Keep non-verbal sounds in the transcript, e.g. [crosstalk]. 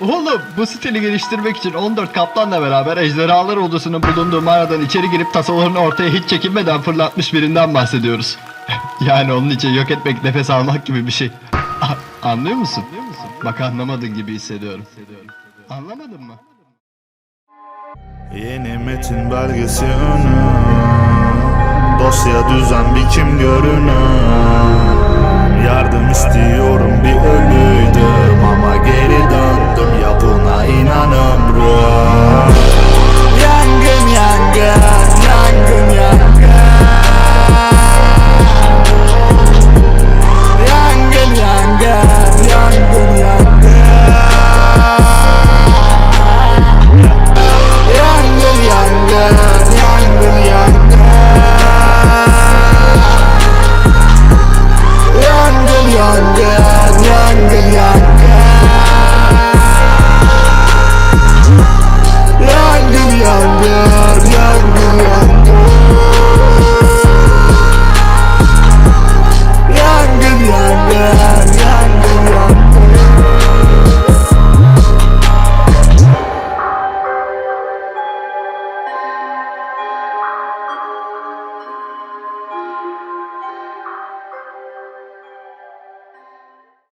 Oğlum bu stili geliştirmek için 14 kaplanla beraber ejderhalar ordusunun bulunduğu mağaradan içeri girip tasalarını ortaya hiç çekinmeden fırlatmış birinden bahsediyoruz. [laughs] yani onun için yok etmek nefes almak gibi bir şey. Anlıyor musun? Bak anlamadın gibi hissediyorum. Anlamadın mı? Yeni metin belgesi önü Dosya düzen bir kim görünür